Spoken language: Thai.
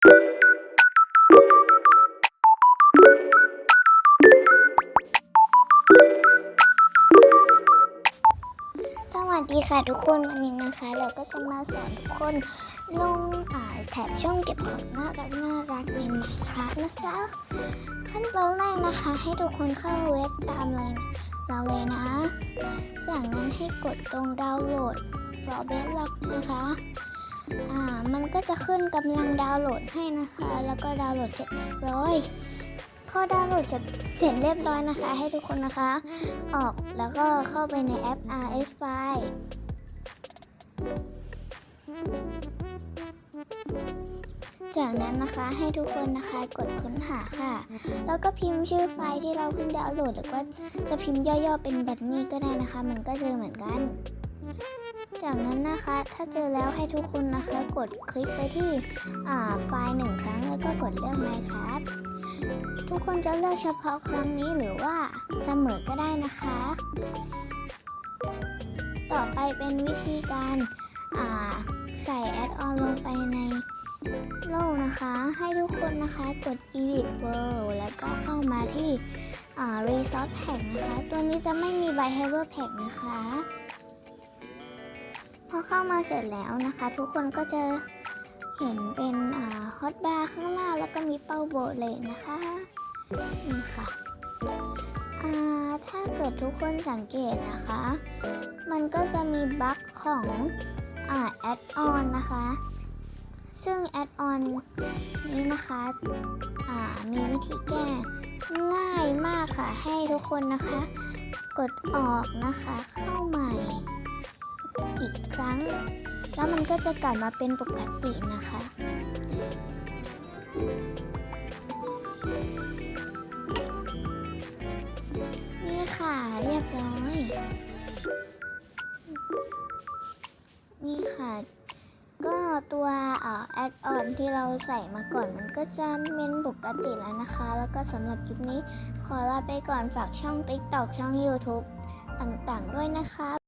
สวัสดีค่ะทุกคนวันนี้นะคะ เราก็จะมาสอนทุกคนลงอ่าแถบช่องเก็บของน่ารักน่ารักใน Minecraft นะคะ ขั้นตอนแรกนะคะ ให้ทุกคนเข้าเว็บตามเลยเราเลยนะจากนั้นให้กดตรงดาวน์โหลด for b e d l o c k นะคะ อ่ามันก็จะขึ้นกำลังดาวน์โหลดให้นะคะ แล้วก็ดาวน์โหลดเสร็จเรียบร้อยพอดาวน์โหลดเสร็จเสร็จเรียบร้อยนะคะ ให้ทุกคนนะคะ ออกแล้วก็เข้าไปในแอป RS File จากนั้นนะคะให้ทุกคนนะคะกดค้นหาค่ะ แล้วก็พิมพ์ชื่อไฟล์ที่เราเพิ่งดาวน์โหลดหรือว่าจะพิมพ์ย่อๆเป็นบัตนี่ก็ได้นะคะ มันก็เจอเหมือนกัน จากนั้นนะคะ ถ้าเจอแล้วให้ทุกคนนะคะ กดคลิกไปที่ไฟล์หนึ่งครั้งแล้วก็กดเลือก Minecraft ทุกคนจะเลือกเฉพาะครั้งนี้หรือว่าเสมอก็ได้นะคะ ต่อไปเป็นวิธีการาใส่แอดออนลงไปในโลกนะคะ ให้ทุกคนนะคะกด edit world แล้วก็เข้ามาที่ resource pack นะคะ ตัวนี้จะไม่มี behavior pack นะคะ พอเข้ามาเสร็จแล้วนะคะ ทุกคนก็จะเห็นเป็นอ่า hot bar ข้างล่างแล้วก็มีเป้าโบเลยนะคะนี่ค่ะถ้าเกิดทุกคนสังเกตนะคะ มันก็จะมีบั๊กของอแอดออนนะคะ ซึ่งแอดออนนี้นะคะมีวิธีแก้ง่ายมากค่ะ ให้ทุกคนนะคะ กดออกนะคะเข้าใหม่ กครั้ง แล้วมันก็จะกลับมาเป็นปกตินะคะ นี่ค่ะเรียบร้อย นี่ค่ะก็ตัวแอดออนที่เราใส่มาก่อนมันก็จะเป็นปกติแล้วนะคะ แล้วก็สำหรับคลิปนี้ขอลาไปก่อนฝากช่อง TikTok ช่อง YouTube ต่างๆด้วยนะคะ